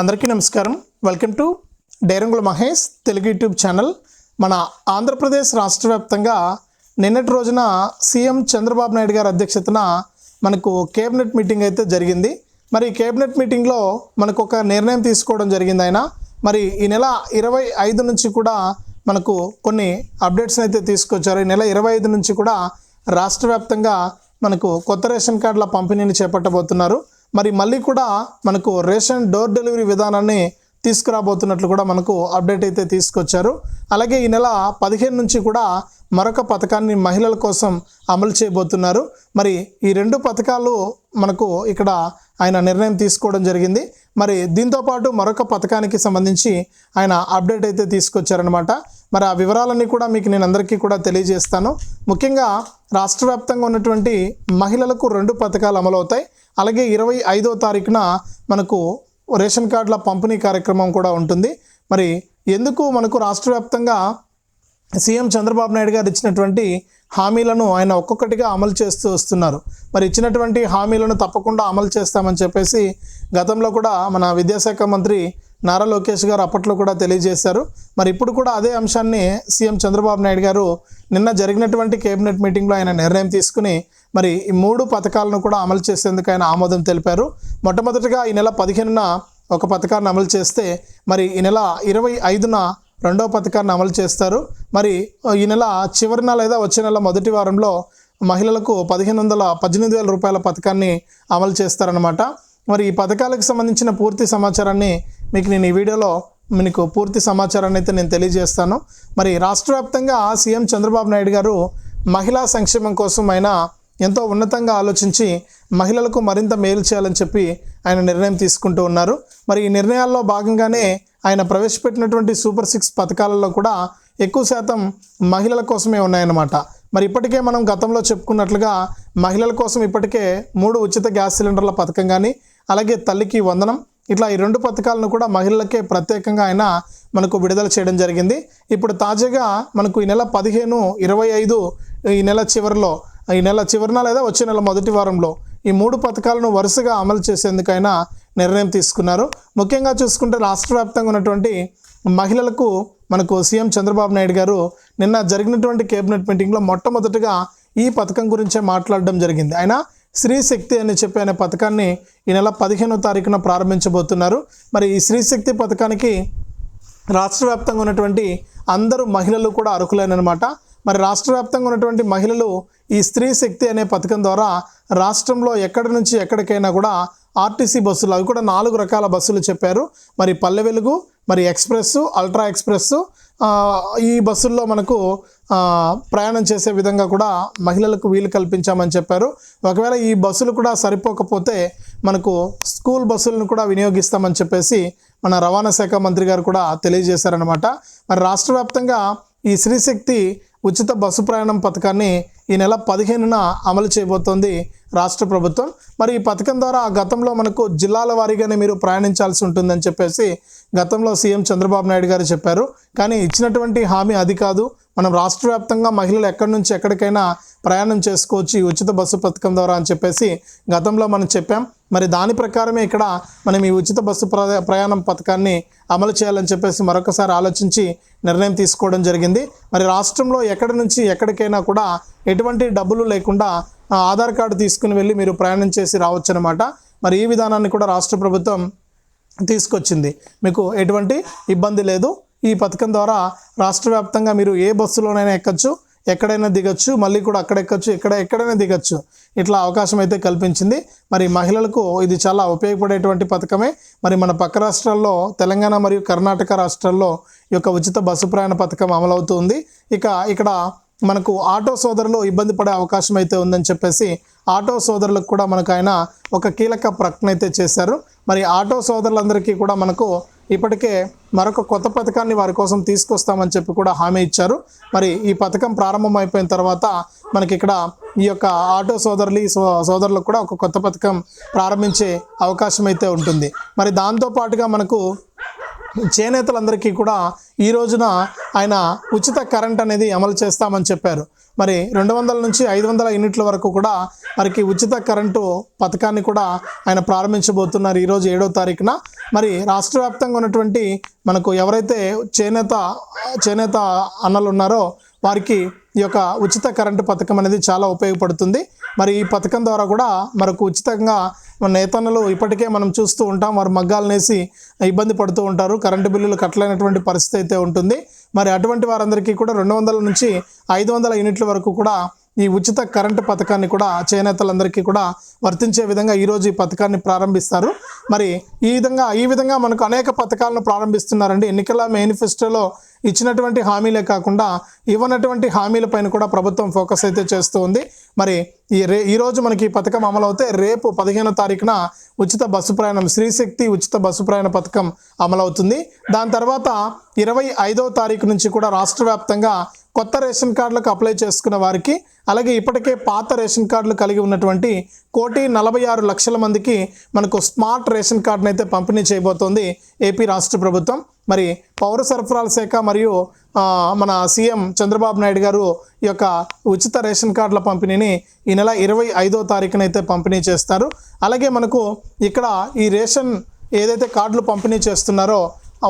అందరికీ నమస్కారం. Welcome to డైరంగుల Mahesh Telugu YouTube channel. మన ఆంధ్రప్రదేశ్ రాష్ట్ర వ్యాప్తంగా నిన్నటి రోజున సీఎం చంద్రబాబు నాయుడు గారి అధ్యక్షతన మనకు కేబినెట్ మీటింగ్ అయితే జరిగింది. మరి ఈ కేబినెట్ మీటింగ్లో మనకు ఒక నిర్ణయం తీసుకోవడం జరిగింది ఆయన. మరి ఈ నెల ఇరవై ఐదు నుంచి కూడా మనకు కొన్ని అప్డేట్స్ అయితే తీసుకొచ్చారు. ఈ నెల ఇరవై ఐదు నుంచి కూడా రాష్ట్ర వ్యాప్తంగా మనకు కొత్త రేషన్ కార్డుల పంపిణీని చేపట్టబోతున్నారు. మరి మళ్ళీ కూడా మనకు రేషన్ డోర్ డెలివరీ విధానాన్ని తీసుకురాబోతున్నట్లు కూడా మనకు అప్డేట్ అయితే తీసుకొచ్చారు. అలాగే ఈ నెల పదిహేను నుంచి కూడా మరొక పథకాన్ని మహిళల కోసం అమలు చేయబోతున్నారు. మరి ఈ రెండు పథకాలు మనకు ఇక్కడ ఆయన నిర్ణయం తీసుకోవడం జరిగింది. మరి దీంతో పాటు మరొక పథకానికి సంబంధించి ఆయన అప్డేట్ అయితే తీసుకొచ్చారనమాట మరి ఆ వివరాలన్నీ కూడా మీకు నేను అందరికీ కూడా తెలియజేస్తాను. ముఖ్యంగా రాష్ట్ర వ్యాప్తంగా ఉన్నటువంటి మహిళలకు రెండు పథకాలు అమలవుతాయి అలాగే ఇరవై ఐదో తారీఖున మనకు రేషన్ కార్డుల పంపిణీ కార్యక్రమం కూడా ఉంటుంది. మరి ఎందుకు మనకు రాష్ట్ర వ్యాప్తంగా సీఎం చంద్రబాబు నాయుడు గారు ఇచ్చినటువంటి హామీలను ఆయన ఒక్కొక్కటిగా అమలు చేస్తూ వస్తున్నారు. మరి ఇచ్చినటువంటి హామీలను తప్పకుండా అమలు చేస్తామని చెప్పేసి గతంలో కూడా మన విద్యాశాఖ మంత్రి నారా లోకేష్ గారు అప్పట్లో కూడా తెలియజేశారు. మరి ఇప్పుడు కూడా అదే అంశాన్ని సీఎం చంద్రబాబు నాయుడు గారు నిన్న జరిగినటువంటి కేబినెట్ మీటింగ్లో ఆయన నిర్ణయం తీసుకుని మరి ఈ మూడు పథకాలను కూడా అమలు చేసేందుకు ఆయన ఆమోదం తెలిపారు. మొట్టమొదటిగా ఈ నెల పదిహేనున ఒక పథకాన్ని అమలు చేస్తే మరి ఈ నెల ఇరవై ఐదున రెండో పథకాన్ని అమలు చేస్తారు. మరి ఈ నెల చివరి నెల లేదా వచ్చే నెల మొదటి వారంలో మహిళలకు పదిహేను వందల పద్దెనిమిది వేల రూపాయల పథకాన్ని అమలు చేస్తారనమాట మరి ఈ పథకాలకు సంబంధించిన పూర్తి సమాచారాన్ని మీకు నేను ఈ వీడియోలో మీకు పూర్తి సమాచారాన్ని అయితే నేను తెలియజేస్తాను. మరి రాష్ట్ర వ్యాప్తంగా సీఎం చంద్రబాబు నాయుడు గారు మహిళా సంక్షేమం కోసం ఆయన ఎంతో ఉన్నతంగా ఆలోచించి మహిళలకు మరింత మేలు చేయాలని చెప్పి ఆయన నిర్ణయం తీసుకుంటూ ఉన్నారు. మరి ఈ నిర్ణయాల్లో భాగంగానే ఆయన ప్రవేశపెట్టినటువంటి సూపర్ సిక్స్ పథకాలలో కూడా ఎక్కువ శాతం మహిళల కోసమే ఉన్నాయన్నమాట. మరి ఇప్పటికే మనం గతంలో చెప్పుకున్నట్లుగా మహిళల కోసం ఇప్పటికే మూడు ఉచిత గ్యాస్ సిలిండర్ల పథకం కానీ అలాగే తల్లికి వందనం ఇట్లా ఈ రెండు పథకాలను కూడా మహిళలకే ప్రత్యేకంగా ఆయన మనకు విడుదల చేయడం జరిగింది. ఇప్పుడు తాజాగా మనకు ఈ నెల పదిహేను ఇరవై ఐదు ఈ నెల చివరిలో ఈ నెల చివరిన లేదా వచ్చే నెల మొదటి వారంలో ఈ మూడు పథకాలను వరుసగా అమలు చేసేందుకైనా నిర్ణయం తీసుకున్నారు. ముఖ్యంగా చూసుకుంటే రాష్ట్ర వ్యాప్తంగా ఉన్నటువంటి మహిళలకు మనకు సీఎం చంద్రబాబు నాయుడు గారు నిన్న జరిగినటువంటి కేబినెట్ మీటింగ్లో మొట్టమొదటిగా ఈ పథకం గురించే మాట్లాడడం జరిగింది. ఆయన స్త్రీ శక్తి అని చెప్పి అనే పథకాన్ని ఈ నెల పదిహేనో తారీఖున ప్రారంభించబోతున్నారు. మరి ఈ స్త్రీ శక్తి పథకానికి రాష్ట్ర వ్యాప్తంగా ఉన్నటువంటి అందరూ మహిళలు కూడా అర్హులైనమాట మరి రాష్ట్ర వ్యాప్తంగా ఉన్నటువంటి మహిళలు ఈ స్త్రీ శక్తి అనే పథకం ద్వారా రాష్ట్రంలో ఎక్కడి నుంచి ఎక్కడికైనా కూడా ఆర్టీసీ బస్సులు అవి కూడా నాలుగు రకాల బస్సులు చెప్పారు. మరి పల్లె వెలుగు మరి ఎక్స్ప్రెస్ అల్ట్రా ఎక్స్ప్రెస్ ఈ బస్సుల్లో మనకు ప్రయాణం చేసే విధంగా కూడా మహిళలకు వీలు కల్పించామని చెప్పారు. ఒకవేళ ఈ బస్సులు కూడా సరిపోకపోతే మనకు స్కూల్ బస్సులను కూడా వినియోగిస్తామని చెప్పేసి మన రవాణా శాఖ మంత్రి గారు కూడా తెలియజేశారనమాట మరి రాష్ట్ర వ్యాప్తంగా ఈ శ్రీశక్తి ఉచిత బస్సు ప్రయాణం పథకాన్ని ఈ నెల పదిహేనున అమలు చేయబోతోంది రాష్ట్ర ప్రభుత్వం. మరి ఈ పథకం ద్వారా గతంలో మనకు జిల్లాల వారీగానే మీరు ప్రయాణించాల్సి ఉంటుందని చెప్పేసి గతంలో సీఎం చంద్రబాబు నాయుడు గారు చెప్పారు. కానీ ఇచ్చినటువంటి హామీ అది కాదు. మనం రాష్ట్ర వ్యాప్తంగా మహిళలు ఎక్కడి నుంచి ఎక్కడికైనా ప్రయాణం చేసుకోవచ్చు ఈ ఉచిత బస్సు పథకం ద్వారా అని చెప్పేసి గతంలో మనం చెప్పాం. మరి దాని ప్రకారమే ఇక్కడ మనం ఈ ఉచిత బస్సు ప్ర- ప్రయాణం పథకాన్ని అమలు చేయాలని చెప్పేసి మరొకసారి ఆలోచించి నిర్ణయం తీసుకోవడం జరిగింది. మరి రాష్ట్రంలో ఎక్కడి నుంచి ఎక్కడికైనా కూడా ఎటువంటి డబ్బులు లేకుండా ఆధార్ కార్డు తీసుకుని వెళ్ళి మీరు ప్రయాణం చేసి రావచ్చు అనమాట మరి ఈ విధానాన్ని కూడా రాష్ట్ర ప్రభుత్వం తీసుకొచ్చింది. మీకు ఎటువంటి ఇబ్బంది లేదు. ఈ పథకం ద్వారా రాష్ట్ర వ్యాప్తంగా మీరు ఏ బస్సులోనైనా ఎక్కచ్చు. ఎక్కడైనా దిగచ్చు మళ్ళీ కూడా అక్కడ ఎక్కచ్చు ఇక్కడ ఎక్కడైనా దిగచ్చు. ఇట్లా అవకాశం అయితే కల్పించింది. మరి మహిళలకు ఇది చాలా ఉపయోగపడేటువంటి పథకమే. మరి మన పక్క రాష్ట్రాల్లో తెలంగాణ మరియు కర్ణాటక రాష్ట్రాల్లో ఈ యొక్క ఉచిత బస్సు ప్రయాణ పథకం అమలవుతుంది. ఇక ఇక్కడ మనకు ఆటో సోదరులు ఇబ్బంది పడే అవకాశం అయితే ఉందని చెప్పేసి ఆటో సోదరులకు కూడా మనకు ఆయన ఒక కీలక ప్రకటన అయితే చేశారు. మరి ఆటో సోదరులందరికీ కూడా మనకు ఇప్పటికే మరొక కొత్త పథకాన్ని వారి కోసం తీసుకొస్తామని చెప్పి కూడా హామీ ఇచ్చారు. మరి ఈ పథకం ప్రారంభం అయిపోయిన తర్వాత మనకి ఇక్కడ ఈ యొక్క ఆటో సోదరులు ఈ సో సోదరులకు కూడా ఒక కొత్త పథకం ప్రారంభించే అవకాశం అయితే ఉంటుంది. మరి దాంతో పాటుగా మనకు చేనేతలందరికీ కూడా ఈ రోజున ఆయన ఉచిత కరెంట్ అనేది అమలు చేస్తామని చెప్పారు. మరి రెండు వందల నుంచి ఐదు వందల యూనిట్ల వరకు కూడా వారికి ఉచిత కరెంటు పథకాన్ని కూడా ఆయన ప్రారంభించబోతున్నారు ఈరోజు ఏడో తారీఖున. మరి రాష్ట్ర వ్యాప్తంగా ఉన్నటువంటి మనకు ఎవరైతే చేనేత చేనేత అన్నలు ఉన్నారో వారికి ఈ యొక్క ఉచిత కరెంటు పథకం అనేది చాలా ఉపయోగపడుతుంది. మరి ఈ పథకం ద్వారా కూడా మనకు ఉచితంగా మన నేతన్నలు ఇప్పటికే మనం చూస్తూ ఉంటాం. వారు మగ్గాలనేసి ఇబ్బంది పడుతూ ఉంటారు. కరెంటు బిల్లులు కట్టలేనటువంటి పరిస్థితి అయితే ఉంటుంది. మరి అటువంటి వారందరికీ కూడా రెండు వందల నుంచి ఐదు వందల యూనిట్ల వరకు కూడా ఈ ఉచిత కరెంటు పథకాన్ని కూడా చేనేతలందరికీ కూడా వర్తించే విధంగా ఈరోజు ఈ పథకాన్ని ప్రారంభిస్తారు. మరి ఈ విధంగా ఈ విధంగా మనకు అనేక పథకాలను ప్రారంభిస్తున్నారండి. ఎన్నికల మేనిఫెస్టోలో ఇచ్చినటువంటి హామీలే కాకుండా ఇవ్వనటువంటి హామీల పైన కూడా ప్రభుత్వం ఫోకస్ అయితే చేస్తూ ఉంది. మరి ఈ రే ఈరోజు మనకి ఈ పథకం అమలవుతే రేపు పదిహేనో తారీఖున ఉచిత బస్సు ప్రయాణం శ్రీశక్తి ఉచిత బస్సు ప్రయాణ పథకం అమలవుతుంది. దాని తర్వాత ఇరవై ఐదవ తారీఖు నుంచి కూడా రాష్ట్ర వ్యాప్తంగా కొత్త రేషన్ కార్డులకు అప్లై చేసుకున్న వారికి అలాగే ఇప్పటికే పాత రేషన్ కార్డులు కలిగి ఉన్నటువంటి కోటి నలభై ఆరు లక్షల మందికి మనకు స్మార్ట్ రేషన్ కార్డును అయితే పంపిణీ చేయబోతోంది ఏపీ రాష్ట్ర ప్రభుత్వం. మరి పౌర సరఫరాల శాఖ మరియు మన సీఎం చంద్రబాబు నాయుడు గారు ఈ యొక్క ఉచిత రేషన్ కార్డుల పంపిణీని ఈ నెల ఇరవై ఐదో తారీఖునైతే పంపిణీ చేస్తారు. అలాగే మనకు ఇక్కడ ఈ రేషన్ ఏదైతే కార్డులు పంపిణీ చేస్తున్నారో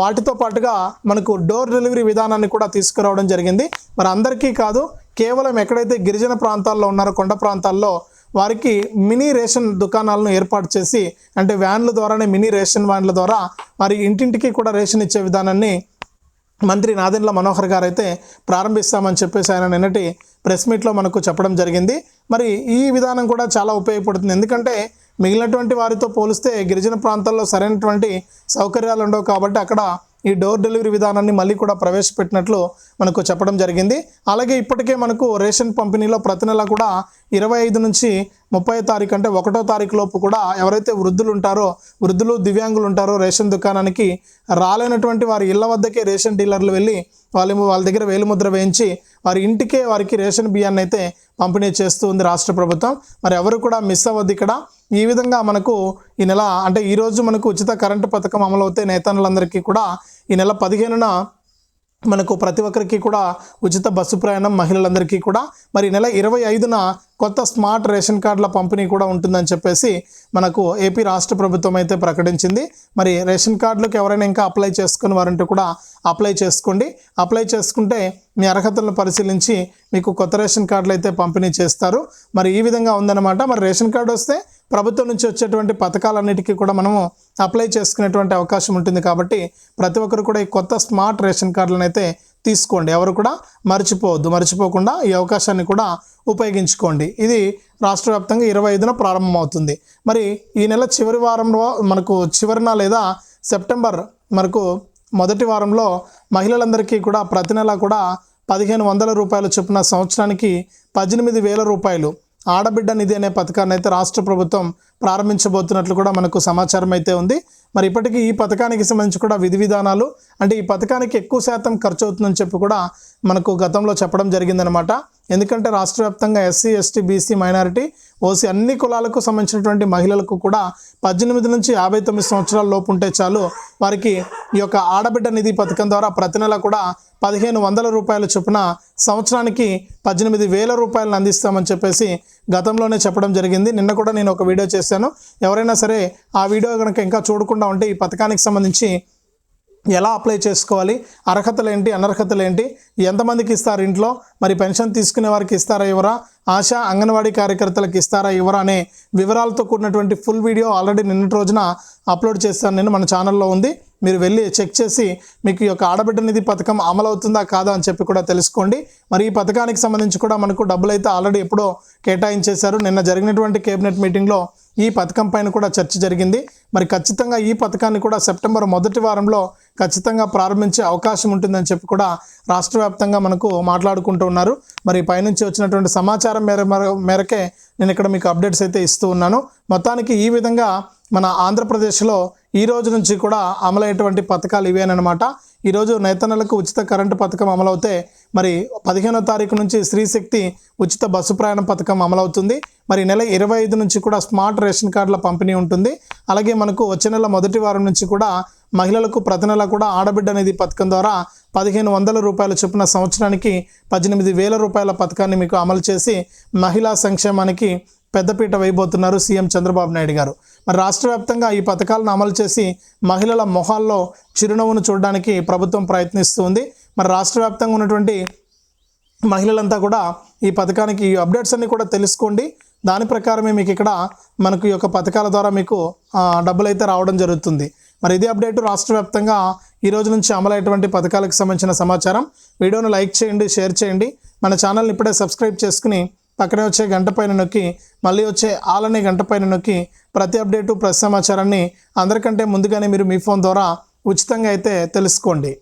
వాటితో పాటుగా మనకు డోర్ డెలివరీ విధానాన్ని కూడా తీసుకురావడం జరిగింది. మరి అందరికీ కాదు కేవలం ఎక్కడైతే గిరిజన ప్రాంతాల్లో ఉన్నారో కొండ ప్రాంతాల్లో వారికి మినీ రేషన్ దుకాణాలను ఏర్పాటు చేసి అంటే వ్యాన్ల ద్వారానే మినీ రేషన్ వ్యాన్ల ద్వారా వారి ఇంటింటికి కూడా రేషన్ ఇచ్చే విధానాన్ని మంత్రి నాదెండ్ల మనోహర్ గారు అయితే ప్రారంభిస్తామని చెప్పేసి ఆయన నిన్నటి ప్రెస్ మీట్లో మనకు చెప్పడం జరిగింది. మరి ఈ విధానం కూడా చాలా ఉపయోగపడుతుంది. ఎందుకంటే మిగిలినటువంటి వారితో పోలిస్తే గిరిజన ప్రాంతాల్లో సరైనటువంటి సౌకర్యాలు ఉండవు కాబట్టి అక్కడ ఈ డోర్ డెలివరీ విధానాన్ని మళ్ళీ కూడా ప్రవేశపెట్టినట్లు మనకు చెప్పడం జరిగింది. అలాగే ఇప్పటికే మనకు రేషన్ పంపిణీలో ప్రతి నెల కూడా ఇరవై ఐదు నుంచి ముప్పై తారీఖు అంటే ఒకటో తారీఖు లోపు కూడా ఎవరైతే వృద్ధులు ఉంటారో వృద్ధులు దివ్యాంగులు ఉంటారో రేషన్ దుకాణానికి రాలేనటువంటి వారి ఇళ్ళ వద్దకే రేషన్ డీలర్లు వెళ్ళి వాళ్ళు వాళ్ళ దగ్గర వేలుముద్ర వేయించి వారి ఇంటికే వారికి రేషన్ బియ్యాన్ని అయితే పంపిణీ చేస్తూ ఉంది రాష్ట్ర ప్రభుత్వం. మరి ఎవరు కూడా మిస్ అవ్వద్దు ఇక్కడ. ఈ విధంగా మనకు ఈ నెల అంటే ఈరోజు మనకు ఉచిత కరెంటు పథకం అమలవుతే నేతనులందరికీ కూడా ఈ నెల పదిహేనున మనకు ప్రతి ఒక్కరికి కూడా ఉచిత బస్సు ప్రయాణం మహిళలందరికీ కూడా. మరి ఈ నెల ఇరవై ఐదున కొత్త స్మార్ట్ రేషన్ కార్డుల పంపిణీ కూడా ఉంటుందని చెప్పేసి మనకు ఏపీ రాష్ట్ర ప్రభుత్వం అయితే ప్రకటించింది. మరి రేషన్ కార్డులకు ఎవరైనా ఇంకా అప్లై చేసుకుని వారంటే కూడా అప్లై చేసుకోండి. అప్లై చేసుకుంటే మీ అర్హతలను పరిశీలించి మీకు కొత్త రేషన్ కార్డులు అయితే పంపిణీ చేస్తారు. మరి ఈ విధంగా ఉందన్నమాట. మరి రేషన్ కార్డు వస్తే ప్రభుత్వం నుంచి వచ్చేటువంటి పథకాలన్నిటికీ కూడా మనము అప్లై చేసుకునేటువంటి అవకాశం ఉంటుంది కాబట్టి ప్రతి ఒక్కరు కూడా ఈ కొత్త స్మార్ట్ రేషన్ కార్డులను అయితే తీసుకోండి. ఎవరు కూడా మర్చిపోవద్దు. మర్చిపోకుండా ఈ అవకాశాన్ని కూడా ఉపయోగించుకోండి. ఇది రాష్ట్ర వ్యాప్తంగా ఇరవై ఐదున ప్రారంభమవుతుంది. మరి ఈ నెల చివరి వారంలో మనకు చివరిన లేదా సెప్టెంబర్ మనకు మొదటి వారంలో మహిళలందరికీ కూడా ప్రతి నెల కూడా పదిహేను వందల రూపాయలు చొప్పున సంవత్సరానికి పద్దెనిమిది వేల రూపాయలు ఆడబిడ్డ నిధి అనే పథకాన్ని అయితే రాష్ట్ర ప్రభుత్వం ప్రారంభించబోతున్నట్లు కూడా మనకు సమాచారం అయితే ఉంది. మరి ఇప్పటికీ ఈ పథకానికి సంబంధించి కూడా విధి విధానాలు అంటే ఈ పథకానికి ఎక్కువ శాతం ఖర్చు అవుతుందని చెప్పి కూడా మనకు గతంలో చెప్పడం జరిగిందనమాట ఎందుకంటే రాష్ట్ర వ్యాప్తంగా SC ST BC minority OC అన్ని కులాలకు సంబంధించినటువంటి మహిళలకు కూడా పద్దెనిమిది నుంచి యాభై తొమ్మిది సంవత్సరాల లోపు ఉంటే చాలు వారికి ఈ యొక్క ఆడబిడ్డ నిధి పథకం ద్వారా ప్రతి నెల కూడా పదిహేను వందల రూపాయల చొప్పున సంవత్సరానికి పద్దెనిమిది వేల రూపాయలను అందిస్తామని చెప్పేసి గతంలోనే చెప్పడం జరిగింది. నిన్న కూడా నేను ఒక వీడియో చేశాను. ఎవరైనా సరే ఆ వీడియో కనుక ఇంకా చూడకుండా ఉంటే ఈ పథకానికి సంబంధించి ఎలా అప్లై చేసుకోవాలి అర్హతలు ఏంటి అనర్హతలు ఏంటి ఎంతమందికి ఇస్తారు ఇంట్లో మరి పెన్షన్ తీసుకునే వారికి ఇస్తారా ఇవ్వరా ఆశా అంగన్వాడీ కార్యకర్తలకు ఇస్తారా ఇవ్వరా అనే వివరాలతో కూడినటువంటి ఫుల్ వీడియో ఆల్రెడీ నిన్నటి రోజున అప్లోడ్ చేస్తాను నేను మన ఛానల్లో ఉంది. మీరు వెళ్ళి చెక్ చేసి మీకు ఈ యొక్క ఆడబిడ్డ నిధి పథకం అమలవుతుందా కాదా అని చెప్పి కూడా తెలుసుకోండి. మరి ఈ పథకానికి సంబంధించి కూడా మనకు డబ్బులు అయితే ఆల్రెడీ ఎప్పుడో కేటాయించేశారు. నిన్న జరిగినటువంటి కేబినెట్ మీటింగ్లో ఈ పథకం పైన కూడా చర్చ జరిగింది. మరి ఖచ్చితంగా ఈ పథకాన్ని కూడా సెప్టెంబర్ మొదటి వారంలో ఖచ్చితంగా ప్రారంభించే అవకాశం ఉంటుందని చెప్పి కూడా రాష్ట్ర వ్యాప్తంగా మనకు మాట్లాడుకుంటూ ఉన్నారు. మరి పైనుంచి వచ్చినటువంటి సమాచారం మేర మేరకే నేను ఇక్కడ మీకు అప్డేట్స్ అయితే ఇస్తూ ఉన్నాను. మొత్తానికి ఈ విధంగా మన ఆంధ్రప్రదేశ్లో ఈ రోజు నుంచి కూడా అమలయ్యేటువంటి పథకాలు ఇవేనమాట ఈరోజు నేతన్నలకు ఉచిత కరెంటు పథకం అమలవుతే మరి పదిహేనో తారీఖు నుంచి స్త్రీశక్తి ఉచిత బస్సు ప్రయాణం పథకం అమలవుతుంది. మరి నెల ఇరవై ఐదు నుంచి కూడా స్మార్ట్ రేషన్ కార్డుల పంపిణీ ఉంటుంది. అలాగే మనకు వచ్చే నెల మొదటి వారం నుంచి కూడా మహిళలకు ప్రతి నెల కూడా ఆడబిడ్డ అనేది పథకం ద్వారా పదిహేను వందల రూపాయల చొప్పున సంవత్సరానికి పద్దెనిమిది వేల రూపాయల పథకాన్ని మీకు అమలు చేసి మహిళా సంక్షేమానికి పెద్దపీట వేయబోతున్నారు సీఎం చంద్రబాబు నాయుడు గారు. మరి రాష్ట్ర వ్యాప్తంగా ఈ పథకాలను అమలు చేసి మహిళల మొహాల్లో చిరునవ్వును చూడడానికి ప్రభుత్వం ప్రయత్నిస్తుంది మరి రాష్ట్ర వ్యాప్తంగా ఉన్నటువంటి మహిళలంతా కూడా ఈ పథకానికి ఈ అప్డేట్స్ అన్ని కూడా తెలుసుకోండి. దాని ప్రకారమే మీకు ఇక్కడ మనకు ఈ యొక్క పథకాల ద్వారా మీకు డబ్బులు అయితే రావడం జరుగుతుంది. మరి ఇదే అప్డేట్ రాష్ట్ర వ్యాప్తంగా ఈ రోజు నుంచి అమలైనటువంటి పథకాలకు సంబంధించిన సమాచారం. వీడియోను లైక్ చేయండి షేర్ చేయండి. మన ఛానల్ని ఇప్పుడే సబ్స్క్రైబ్ చేసుకుని పక్కనే వచ్చే గంట పైన నొక్కి మళ్ళీ వచ్చే ఆల్ అనే గంట పైన నొక్కి ప్రతి అప్డేటు ప్రతి సమాచారాన్ని అందరికంటే ముందుగానే మీరు మీ ఫోన్ ద్వారా ఉచితంగా అయితే తెలుసుకోండి.